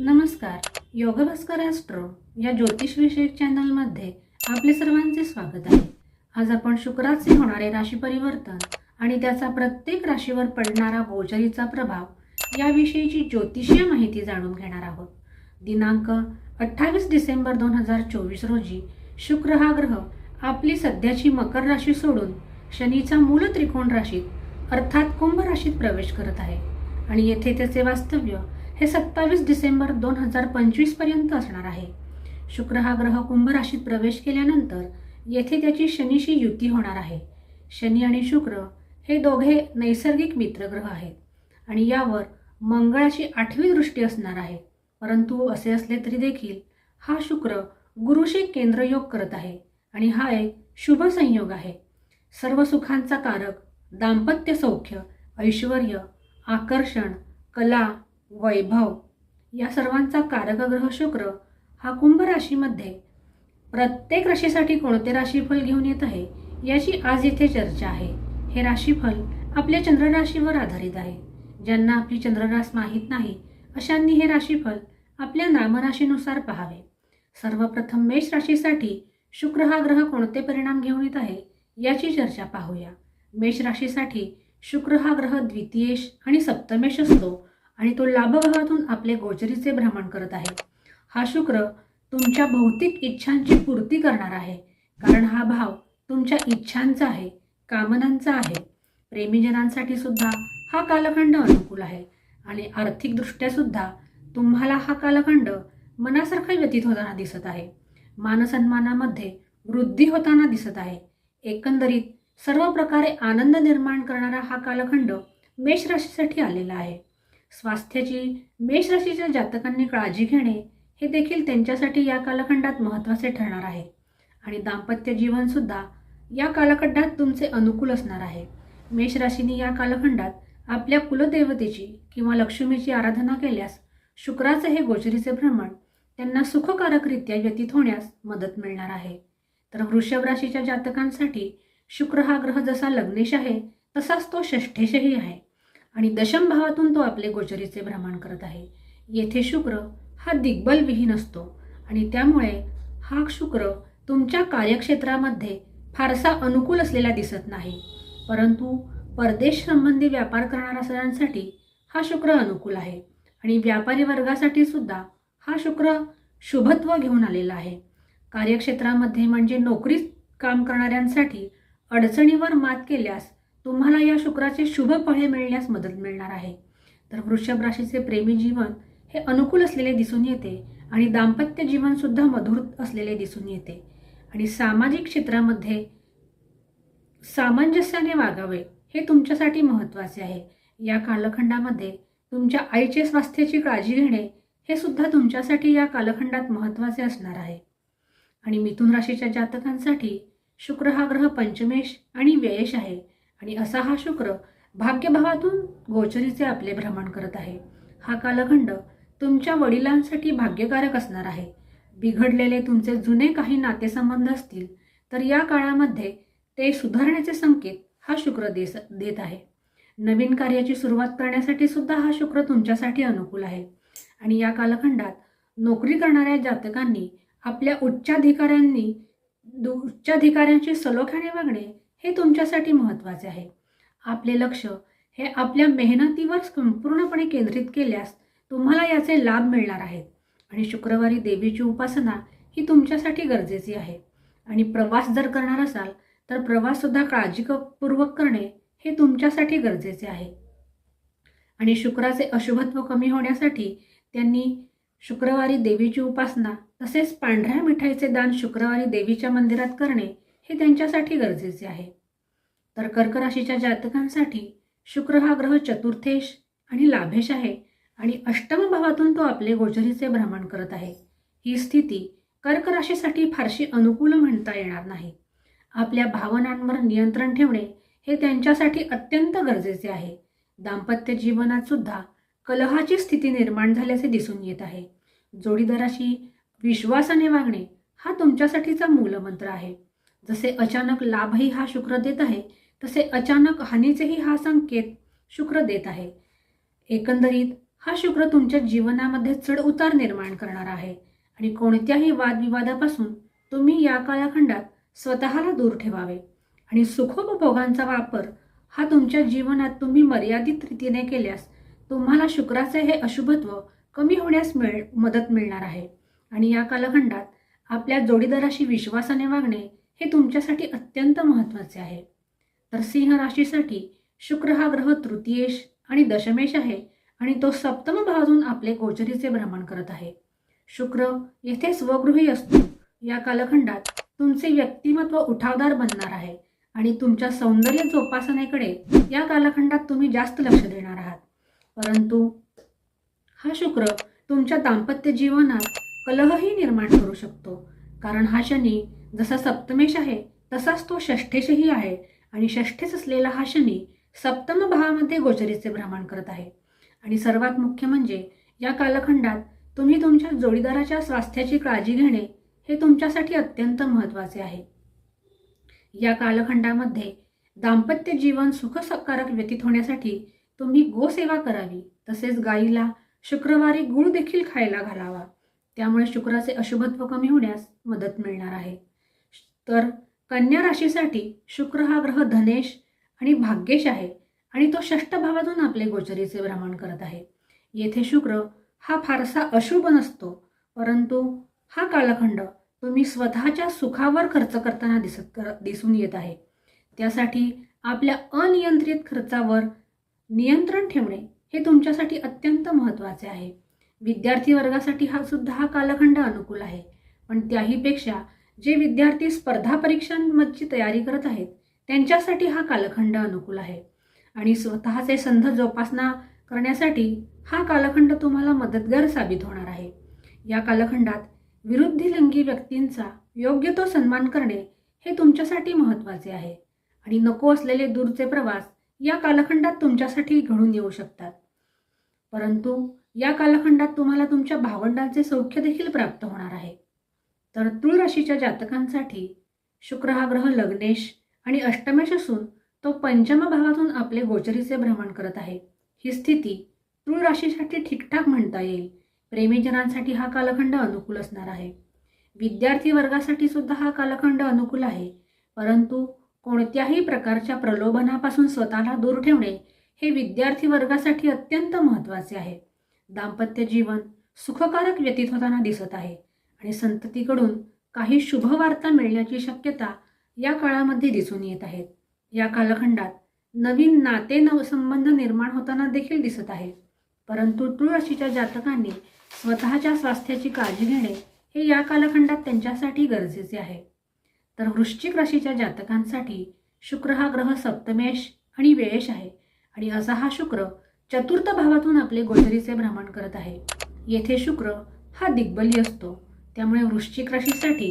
नमस्कार. योगभास्कर ॲस्ट्रो या ज्योतिषविषयक चॅनलमध्ये आपले सर्वांचे स्वागत आहे. आज आपण शुक्राचे होणारे राशी परिवर्तन आणि त्याचा प्रत्येक राशीवर पडणारा गोचरीचा प्रभाव याविषयीची ज्योतिषीय माहिती जाणून घेणार आहोत. दिनांक अठ्ठावीस डिसेंबर दोन हजार चोवीस रोजी शुक्र हा ग्रह आपली सध्याची मकर राशी सोडून शनीचा मूल त्रिकोण राशीत अर्थात कुंभ राशीत प्रवेश करत आहे. आणि येथे त्याचे वास्तव्य हे सत्तावीस डिसेंबर दोन हजार पंचवीसपर्यंत असणार आहे. शुक्र हा ग्रह कुंभ राशीत प्रवेश केल्यानंतर येथे त्याची शनीशी युती होणार आहे. शनी आणि शुक्र हे दोघे नैसर्गिक मित्रग्रह आहेत आणि यावर मंगळाची आठवी दृष्टी असणार आहे. परंतु असे असले तरी देखील हा शुक्र गुरुशी केंद्रयोग करत आहे आणि हा एक शुभ संयोग आहे. सर्व सुखांचा कारक दाम्पत्य सौख्य ऐश्वर आकर्षण कला वैभव या सर्वांचा कारक ग्रह शुक्र हा कुंभ राशीमध्ये प्रत्येक राशीसाठी कोणते राशीफल घेऊन येत आहे याची आज येथे चर्चा आहे. हे राशीफल आपल्या चंद्रराशीवर आधारित आहे. ज्यांना आपली चंद्ररास माहीत नाही अशांनी हे राशीफल आपल्या नामराशीनुसार पाहावे. सर्वप्रथम मेष राशीसाठी शुक्र हा ग्रह कोणते परिणाम घेऊन येत आहे याची चर्चा पाहूया. मेष राशीसाठी शुक्र हा ग्रह द्वितीयेश आणि सप्तमेश असतो. आणि तो लाभभावातून आपले गोचरीचे भ्रमण करत आहे. हा शुक्र तुमच्या भौतिक इच्छांची पूर्ती करणार आहे. कारण हा भाव तुमच्या इच्छांचा आहे कामनांचा आहे. प्रेमीजनांसाठी सुद्धा हा कालखंड अनुकूल आहे. आणि आर्थिकदृष्ट्या सुद्धा तुम्हाला हा कालखंड मनासारखा व्यतीत होताना दिसत आहे. मानसन्मानामध्ये वृद्धी होताना दिसत आहे. एकंदरीत सर्व प्रकारे आनंद निर्माण करणारा हा कालखंड मेष राशीसाठी आलेला आहे. स्वास्थ्याची मेष राशीच्या जातकांनी काळजी घेणे हे देखील त्यांच्यासाठी या कालखंडात महत्त्वाचे ठरणार आहे. आणि दाम्पत्य जीवनसुद्धा या कालखंडात तुमचे अनुकूल असणार आहे. मेष राशीने या कालखंडात आपल्या कुलदेवतेची किंवा लक्ष्मीची आराधना केल्यास शुक्राचे हे गोचरीचे भ्रमण त्यांना सुखकारकरित्या व्यतीत होण्यास मदत मिळणार आहे. तर वृषभ राशीच्या जातकांसाठी शुक्र हा ग्रह जसा लग्नेश आहे तसाच तो षष्ठेशही आहे. आणि दशम भावातून तो आपले गोचरीचे भ्रमण करत आहे. येथे शुक्र हा दिग्बलविहीन असतो आणि त्यामुळे हा शुक्र तुमच्या कार्यक्षेत्रामध्ये फारसा अनुकूल असलेला दिसत नाही. परंतु परदेश संबंधी व्यापार करणाऱ्या सणांसाठी हा शुक्र अनुकूल आहे आणि व्यापारी वर्गासाठी सुद्धा हा शुक्र शुभत्व घेऊन आलेला आहे. कार्यक्षेत्रामध्ये म्हणजे नोकरीत काम करणाऱ्यांसाठी अडचणीवर मात केल्यास तुम्हाला या शुक्राचे शुभ फळे मिळण्यास मदत मिळणार आहे. तर वृषभ राशीचे प्रेमी जीवन हे अनुकूल असलेले दिसून येते आणि दाम्पत्य जीवनसुद्धा मधुर असलेले दिसून येते. आणि सामाजिक क्षेत्रामध्ये सामंजस्याने वागावे हे तुमच्यासाठी महत्त्वाचे आहे. या कालखंडामध्ये तुमच्या आईचे स्वास्थ्याची काळजी घेणे हे सुद्धा तुमच्यासाठी या कालखंडात महत्त्वाचे असणार आहे. आणि मिथुन राशीच्या जातकांसाठी शुक्र हा ग्रह पंचमेश आणि व्ययश आहे. आणि असा हा शुक्र भाग्यभावातून गोचरीचे आपले भ्रमण करत आहे. हा कालखंड तुमच्या वडिलांसाठी भाग्यकारक असणार आहे. बिघडलेले तुमचे जुने काही नातेसंबंध असतील तर या काळामध्ये ते सुधारण्याचे संकेत हा शुक्र देस देत आहे. नवीन कार्याची सुरुवात करण्यासाठी सुद्धा हा शुक्र तुमच्यासाठी अनुकूल आहे. आणि या कालखंडात नोकरी करणाऱ्या जातकांनी आपल्या उच्चाधिकाऱ्यांनी उच्चाधिकाऱ्यांची सलोख्याने वागणे हे तुमच्यासाठी महत्त्वाचे आहे. आपले लक्ष हे आपल्या मेहनतीवर संपूर्णपणे केंद्रित केल्यास तुम्हाला याचे लाभ मिळणार आहेत. आणि शुक्रवारी देवीची उपासना ही तुमच्यासाठी गरजेची आहे. आणि प्रवास जर करणार असाल तर प्रवाससुद्धा काळजीपूर्वक करणे हे तुमच्यासाठी गरजेचे आहे. आणि शुक्राचे अशुभत्व कमी होण्यासाठी त्यांनी शुक्रवारी देवीची उपासना तसेच पांढऱ्या मिठाईचे दान शुक्रवारी देवीच्या मंदिरात करणे हे त्यांच्यासाठी गरजेचे आहे. तर कर्क राशीच्या जातकांसाठी शुक्र हा ग्रह चतुर्थेश आणि लाभेश आहे आणि अष्टम भावातून तो आपले गोचरीचे भ्रमण करत आहे. ही स्थिती कर्क राशीसाठी फारशी अनुकूल म्हणता येणार नाही. आपल्या भावनांवर नियंत्रण ठेवणे हे त्यांच्यासाठी अत्यंत गरजेचे आहे. दाम्पत्य जीवनात सुद्धा कलहाची स्थिती निर्माण झाल्याचे दिसून येत आहे. जोडीदाराशी विश्वासाने वागणे हा तुमच्यासाठीचा मूलमंत्र आहे. जसे अचानक लाभही हा शुक्र देत आहे तसे अचानक हानीचेही हा संकेत शुक्र देत आहे. एकंदरीत हा शुक्र तुमच्या जीवनामध्ये चढ उतार निर्माण करणार आहे आणि कोणत्याही वादविवादापासून तुम्ही या कालखंडात स्वतःला दूर ठेवावे. आणि सुखोपभोगांचा वापर हा तुमच्या जीवनात तुम्ही मर्यादित रीतीने केल्यास तुम्हाला शुक्राचे हे अशुभत्व कमी होण्यास मिळ मदत मिळणार आहे. आणि या कालखंडात आपल्या जोडीदाराशी विश्वासाने वागणे हे तुमच्यासाठी अत्यंत महत्त्वाचे आहे. तर सिंह राशीसाठी शुक्र हा ग्रह तृतीयेश आणि दशमेश आहे आणि तो सप्तम भाजून आपले गोचरीचे भ्रमण करत आहे. शुक्र येथे स्वगृही असतो. या कालखंडात तुमचे व्यक्तिमत्व उठावदार बनणार आहे आणि तुमच्या सौंदर्य जोपासनेकडे या कालखंडात तुम्ही जास्त लक्ष देणार आहात. परंतु हा शुक्र तुमच्या दाम्पत्य जीवनात कलहही निर्माण करू शकतो. कारण हा शनी जसा सप्तमेश आहे तसाच तो षष्ठेशही आहे आणि षष्ठेस असलेला हा शनी सप्तम भावामध्ये गोचरीचे भ्रमण करत आहे. आणि सर्वात मुख्य म्हणजे या कालखंडात तुम्ही तुमच्या जोडीदाराच्या स्वास्थ्याची काळजी घेणे हे तुमच्यासाठी अत्यंत महत्त्वाचे आहे. या कालखंडामध्ये दाम्पत्य जीवन सुखसकारक व्यतीत होण्यासाठी तुम्ही गोसेवा करावी तसेच गाईला शुक्रवारी गुळ देखील खायला घालावा. त्यामुळे शुक्राचे अशुभत्व कमी होण्यास मदत मिळणार आहे. तर कन्या राशीसाठी शुक्र हा ग्रह धनेश आणि भाग्येश आहे आणि तो षष्ठ भावातून आपले गोचरीचे भ्रमण करत आहे. येथे शुक्र हा फारसा अशुभ नसतो परंतु हा कालखंड तुम्ही स्वतःच्या सुखावर खर्च करताना दिसत कर दिसून येत आहे. त्यासाठी आपल्या अनियंत्रित खर्चावर नियंत्रण ठेवणे हे तुमच्यासाठी अत्यंत महत्त्वाचे आहे. विद्यार्थी वर्गासाठी हा सुद्धा हा कालखंड अनुकूल आहे. पण त्याहीपेक्षा जे विद्यार्थी स्पर्धा परीक्षांमधची तयारी करत आहेत त्यांच्यासाठी हा कालखंड अनुकूल आहे. आणि स्वतःचे संध जोपासना करण्यासाठी हा कालखंड तुम्हाला मदतगार साबित होणार आहे. या कालखंडात विरुद्धिलिंगी व्यक्तींचा योग्य तो सन्मान करणे हे तुमच्यासाठी महत्त्वाचे आहे. आणि नको असलेले दूरचे प्रवास या कालखंडात तुमच्यासाठी घडून येऊ शकतात. परंतु या कालखंडात तुम्हाला तुमच्या भावंडांचे सौख्य देखील प्राप्त होणार आहे. तर तुळ राशीच्या जातकांसाठी शुक्र हा ग्रह लग्नेश आणि अष्टमेश असून तो पंचम भावातून आपले गोचरीचे भ्रमण करत आहे. ही स्थिती तुळ राशीसाठी ठीकठाक म्हणता येईल. प्रेमीजनांसाठी हा कालखंड अनुकूल असणार आहे. विद्यार्थी वर्गासाठी सुद्धा हा कालखंड अनुकूल आहे. परंतु कोणत्याही प्रकारच्या प्रलोभनापासून स्वतःला दूर ठेवणे हे विद्यार्थी वर्गासाठी अत्यंत महत्त्वाचे आहे. दाम्पत्य जीवन सुखकारक व्यतीत होताना दिसत आहे. आणि संततीकडून काही शुभवार्ता मिळण्याची शक्यता या काळामध्ये दिसून येत आहेत या कालखंडात नवीन नाते नवसंबंध निर्माण होताना देखील दिसत आहे. परंतु तुळ राशीच्या जातकांनी स्वतःच्या स्वास्थ्याची काळजी घेणे हे या कालखंडात त्यांच्यासाठी गरजेचे आहे. तर वृश्चिक राशीच्या जातकांसाठी शुक्र हा ग्रह सप्तमेश आणि वेळेश आहे आणि असा हा शुक्र चतुर्थ भावातून आपले गोचरीचे भ्रमण करत आहे. येथे शुक्र हा दिग्बली असतो. त्यामुळे वृश्चिक राशीसाठी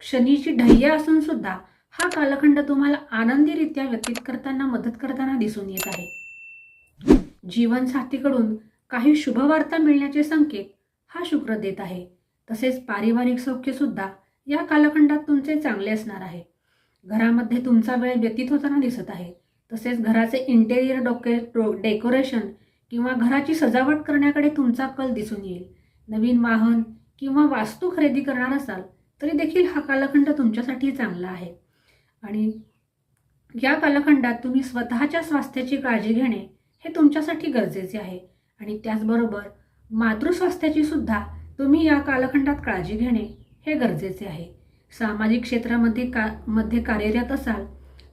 शनीची ढय्य असून सुद्धा हा कालखंड तुम्हाला आनंदीरित्या व्यतीत करताना मदत करताना दिसून येत आहे. जीवनसाथीकडून काही शुभवार्ता मिळण्याचे संकेत हा शुक्र देत आहे. तसेच पारिवारिक सौख्य सुद्धा या कालखंडात तुमचे चांगले असणार आहे. घरामध्ये तुमचा वेळ व्यतीत होताना दिसत आहे. तसेच घराचे इंटेरियर डोके डेकोरेशन किंवा घराची सजावट करण्याकडे तुमचा कल दिसून येईल. नवीन वाहन किंवा वास्तू खरेदी करणार असाल तरी देखील हा कालखंड तुमच्यासाठी चांगला आहे. आणि या कालखंडात तुम्ही स्वतःच्या स्वास्थ्याची काळजी घेणे हे तुमच्यासाठी गरजेचे आहे. आणि त्याचबरोबर मातृस्वास्थ्याची सुद्धा तुम्ही या कालखंडात काळजी घेणे हे गरजेचे आहे. सामाजिक क्षेत्रामध्ये का मध्ये कार्यरत असाल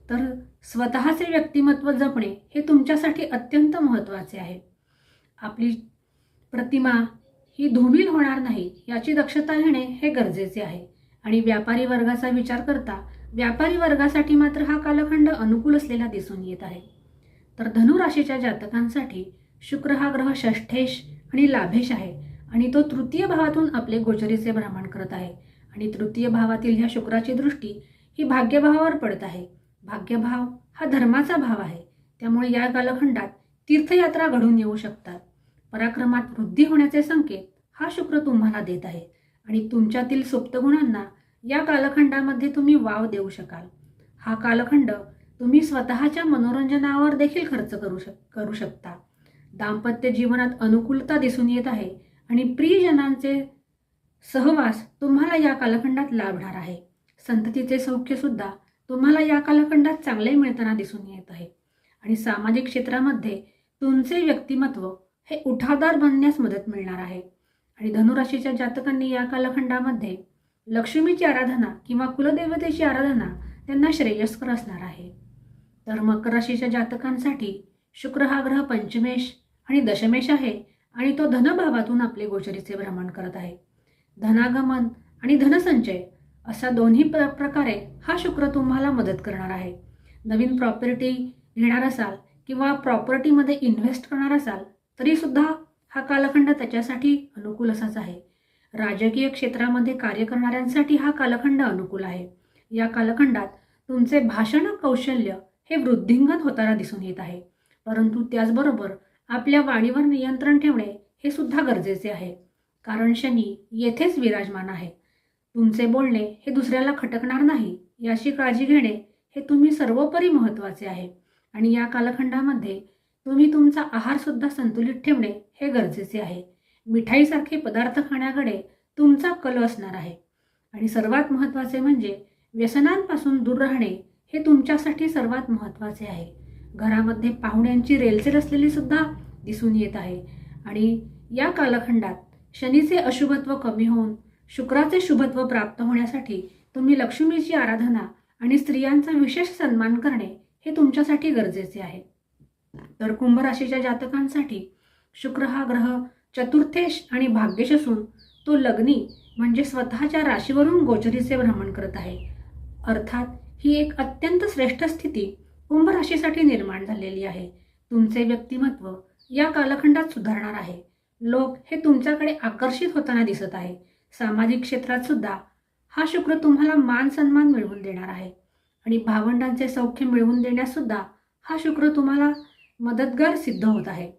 तर स्वतःचे व्यक्तिमत्व जपणे हे तुमच्यासाठी अत्यंत महत्त्वाचे आहे. आपली प्रतिमा ही धूमिल होणार नाही याची दक्षता घेणे हे गरजेचे आहे. आणि व्यापारी वर्गाचा विचार करता व्यापारी वर्गासाठी मात्र हा कालखंड अनुकूल असलेला दिसून येत आहे. तर धनुराशीच्या जातकांसाठी शुक्र हा ग्रह षष्ठेश आणि लाभेश आहे आणि तो तृतीय भावातून आपले गोचरीचे भ्रमण करत आहे. आणि तृतीय भावातील ह्या शुक्राची दृष्टी ही भाग्यभावावर पडत आहे. भाग्यभाव हा धर्माचा भाव आहे. त्यामुळे या कालखंडात तीर्थयात्रा घडून येऊ शकतात. पराक्रमात वृद्धी होण्याचे संकेत हा शुक्र तुम्हाला देत आहे. आणि तुमच्यातील सुप्तगुणांना या कालखंडामध्ये तुम्ही वाव देऊ शकाल. हा कालखंड तुम्ही स्वतःच्या मनोरंजनावर देखील खर्च करू शक करू शकता. दाम्पत्य जीवनात अनुकूलता दिसून येत आहे आणि प्रियजनांचे सहवास तुम्हाला या कालखंडात लाभणार आहे. संततीचे सौख्यसुद्धा तुम्हाला या कालखंडात चांगले मिळताना दिसून येत आहे. आणि सामाजिक क्षेत्रामध्ये तुमचे व्यक्तिमत्व हे उठावदार बनण्यास मदत मिळणार आहे. आणि धनुराशीच्या जातकांनी या कालखंडामध्ये लक्ष्मीची आराधना किंवा कुलदेवतेची आराधना त्यांना श्रेयस्कर असणार आहे. तर मकर राशीच्या जातकांसाठी शुक्र हा ग्रह पंचमेश आणि दशमेश आहे आणि तो धनभावातून आपले गोचरीचे भ्रमण करत आहे. धनागमन आणि धनसंचय असा दोन्ही प्र प्रकारे हा शुक्र तुम्हाला मदत करणार आहे. नवीन प्रॉपर्टी घेणार असाल किंवा प्रॉपर्टीमध्ये इन्व्हेस्ट करणार असाल तरीसुद्धा हा कालखंड त्याच्यासाठी अनुकूल असाच आहे. राजकीय क्षेत्रामध्ये कार्य करणाऱ्यांसाठी हा कालखंड अनुकूल आहे. या कालखंडात तुमचे भाषण कौशल्य हे वृद्धिंगत होताना दिसून येत आहे. परंतु त्याचबरोबर आपल्या वाणीवर नियंत्रण ठेवणे हे सुद्धा गरजेचे आहे. कारण शनी येथेच विराजमान आहे. तुमचे बोलणे हे दुसऱ्याला खटकणार नाही याची काळजी घेणे हे तुम्ही सर्वोपरी महत्त्वाचे आहे. आणि या कालखंडामध्ये तुम्ही तुमचा आहारसुद्धा संतुलित ठेवणे हे गरजेचे आहे. मिठाईसारखे पदार्थ खाण्याकडे तुमचा कल असणार आहे. आणि सर्वात महत्त्वाचे म्हणजे व्यसनांपासून दूर राहणे हे तुमच्यासाठी सर्वात महत्त्वाचे आहे. घरामध्ये पाहुण्यांची रेलचेल असलेली सुद्धा दिसून येत आहे. आणि या कालखंडात शनीचे अशुभत्व कमी होऊन शुक्राचे शुभत्व प्राप्त होण्यासाठी तुम्ही लक्ष्मीची आराधना आणि स्त्रियांचा विशेष सन्मान करणे हे तुमच्यासाठी गरजेचे आहे. तर कुंभ राशीच्या जातकांसाठी शुक्र हा ग्रह चतुर्थेश आणि भाग्येश असून तो लग्नी म्हणजे स्वतःच्या राशीवरून गोचरीचे भ्रमण करत आहे. अर्थात ही एक अत्यंत श्रेष्ठ स्थिती कुंभ राशीसाठी निर्माण झालेली आहे. तुमचे व्यक्तिमत्व या कालखंडात सुधारणार आहे. लोक हे तुमच्याकडे आकर्षित होताना दिसत आहे. सामाजिक क्षेत्रात सुद्धा हा शुक्र तुम्हाला मान सन्मान मिळवून देणार आहे. आणि भावंडांचे सौख्य मिळवून देण्यास सुद्धा हा शुक्र तुम्हाला मदतगार सिद्ध होत आहे.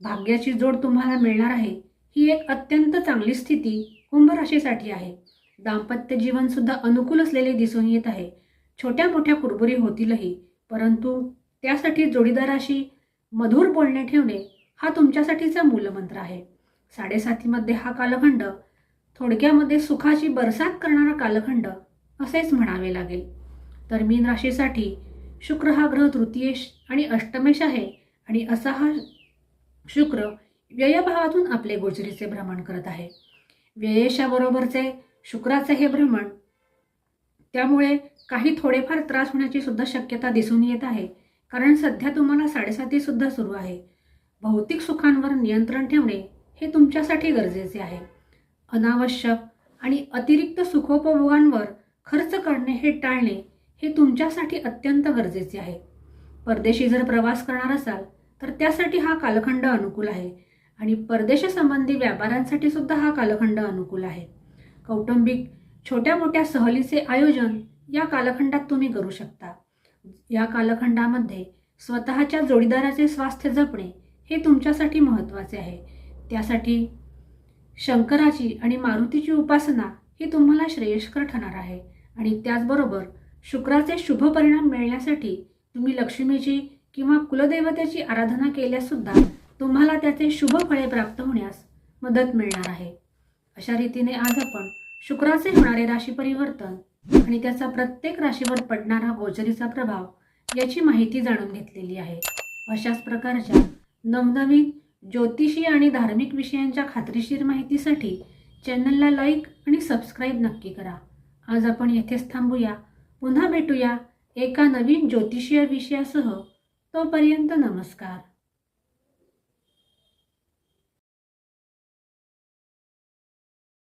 भाग्याची जोड तुम्हाला मिळणार आहे. ही एक अत्यंत चांगली स्थिती कुंभ राशीसाठी आहे. दाम्पत्य जीवन सुद्धा अनुकूल असलेले दिसून येत आहे. छोट्या मोठ्या कुरबुरी होतीलही परंतु त्यासाठी जोडीदाराशी मधुर बोलणे ठेवणे हा तुमच्यासाठीचा मूलमंत्र आहे. साडेसातीमध्ये हा कालखंड थोडक्यामध्ये सुखाची बरसात करणारा कालखंड असेच म्हणावे लागेल. तर मीन राशीसाठी शुक्र हा ग्रह तृतीयेश आणि अष्टमेश आहे. आणि असा हा शुक्र व्ययभावातून आपले गोचरीचे भ्रमण करत आहे. व्ययेशाबरोबरचे शुक्राचे हे भ्रमण. त्यामुळे काही थोडेफार त्रास होण्याची सुद्धा शक्यता दिसून येत आहे. कारण सध्या तुम्हाला साडेसाती सुद्धा सुरू आहे. भौतिक सुखांवर नियंत्रण ठेवणे हे तुमच्यासाठी गरजेचे आहे. अनावश्यक आणि अतिरिक्त सुखोपभोगांवर खर्च करणे हे टाळणे हे तुमच्यासाठी अत्यंत गरजेचे आहे. परदेशी जर प्रवास करणार असाल तर त्यासाठी हा कालखंड अनुकूल आहे. आणि परदेशासंबंधी व्यापाऱ्यांसाठी सुद्धा हा कालखंड अनुकूल आहे. कौटुंबिक छोट्या मोठ्या सहलीचे आयोजन या कालखंडात तुम्ही करू शकता. या कालखंडामध्ये स्वतःच्या जोडीदाराचे स्वास्थ्य जपणे हे तुमच्यासाठी महत्त्वाचे आहे. त्यासाठी शंकराची आणि मारुतीची उपासना ही तुम्हाला श्रेयस्कर ठरणार आहे. आणि त्याचबरोबर शुक्राचे शुभ परिणाम मिळण्यासाठी तुम्ही लक्ष्मीची किंवा कुलदैवतेची आराधना केल्यासुद्धा तुम्हाला त्याचे शुभ फळे प्राप्त होण्यास मदत मिळणार आहे. अशा रीतीने आज आपण शुक्राचे होणारे राशी परिवर्तन आणि त्याचा प्रत्येक राशीवर पडणारा गोचरीचा प्रभाव याची माहिती जाणून घेतलेली आहे. अशाच प्रकारच्या नवनवीन ज्योतिषी आणि धार्मिक विषयांच्या खात्रीशीर माहितीसाठी चॅनलला लाईक आणि सबस्क्राईब नक्की करा. आज आपण येथेच थांबूया. पुन्हा भेटूया एका नवीन ज्योतिषीय विषयासह. तोपर्यंत नमस्कार.